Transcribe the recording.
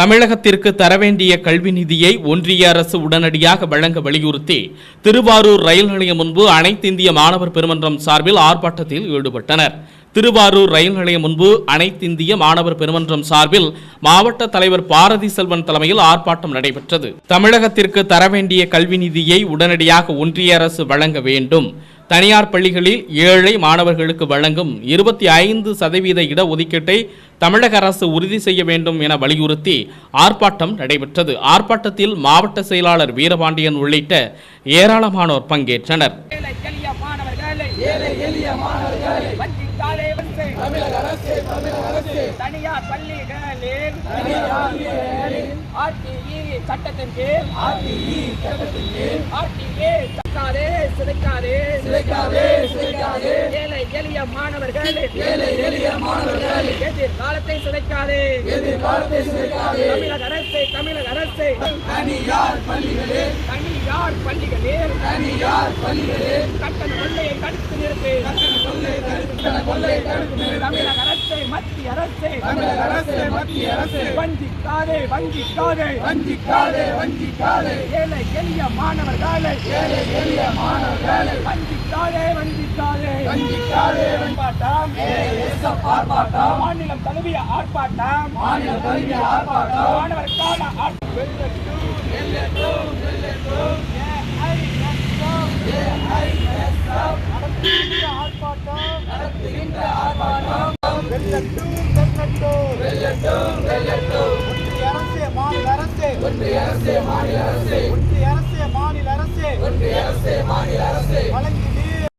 தமிழகத்திற்கு தர வேண்டிய கல்வி நிதியை ஒன்றிய அரசு உடனடியாக வழங்க வலியுறுத்தி திருவாரூர் ரயில் நிலையம் முன்பு அனைத்து இந்திய மாணவர் பெருமன்றம் சார்பில் ஆர்ப்பாட்டத்தில் ஈடுபட்டனர். திருவாரூர் ரயில் நிலையம் முன்பு அனைத்திந்திய மாணவர் பெருமன்றம் சார்பில் மாவட்ட தலைவர் பாரதி செல்வன் தலைமையில் ஆர்ப்பாட்டம் நடைபெற்றது. தமிழகத்திற்கு தர வேண்டிய கல்வி நிதியை உடனடியாக ஒன்றிய அரசு வழங்க வேண்டும். தனியார் பள்ளிகளில் ஏழை மாணவர்களுக்கு வழங்கும் இருபத்தி ஐந்து சதவீத இடஒதுக்கீட்டை தமிழக அரசு உறுதி செய்ய வேண்டும் என வலியுறுத்தி ஆர்ப்பாட்டம் நடைபெற்றது. ஆர்ப்பாட்டத்தில் மாவட்ட செயலாளர் வீரபாண்டியன் உள்ளிட்ட ஏராளமானோர் பங்கேற்றனர் ஏழை எளிய மாணவர்களை ஏழை எளிய மாணவர்களை வஞ்சித்தாலே தமிழக அரசு தமிழக அரசு தனியார் பள்ளிகளில் ஆர்டிஇ சட்டத்தின் கீழ் ஆர்டிஇ சட்டத்தின் கீழ் ஆர்டிஏ சிதைக்காதே சிதைக்காதே சிதைக்காதே சிதைக்காதே. ஏழை எளிய மாணவர்கள் ஏழை எளிய மாணவர்கள் எதிர்காலத்தை சிதைக்காதே. எதிர்காலத்தை சிதைக்காதே. தமிழக அரசு தமிழக அரசு. தனியார் பள்ளிகளில் தனியார் பள்ளிகளில் தனியார் பள்ளிகளில் கட்டண கொள்ளையை தடுத்து நிறுத்து. கட்டண கொள்ளையை கட்டண கொள்ளையை தடுத்து தமிழக அரசு மத்திய அரசு. தமிழக அரசு மத்திய அரசு. வஞ்சிக்காதே வஞ்சிக்காதே. வஞ்சிக்காதே வஞ்சிக்காதே. ஏழை எளிய மாணவர்களை. ஏழை எளிய மாணவர்களை. வஞ்சிக்காதே வஞ்சிக்காதே வஞ்சிக்காதே ஆர்ப்பாட்டம். ஆர்ப்பாட்டம். மாநிலம் தழுவிய ஆர்ப்பாட்டம். மாநிலம் தழுவிய ஆர்ப்பாட்டம். மாணவருக்கான ஆர்ப்பாட்டம். நடத்துகின்ற ஆர்ப்பாட்டம். வெல்லட்டும் வெல்லட்டும். வெல்லட்டும் வெல்லட்டும். ஒன்றிய அரசு மாநில அரசு. ஒன்றிய அரசு மாநில அரசு. ஒன்றிய அரசு மாநில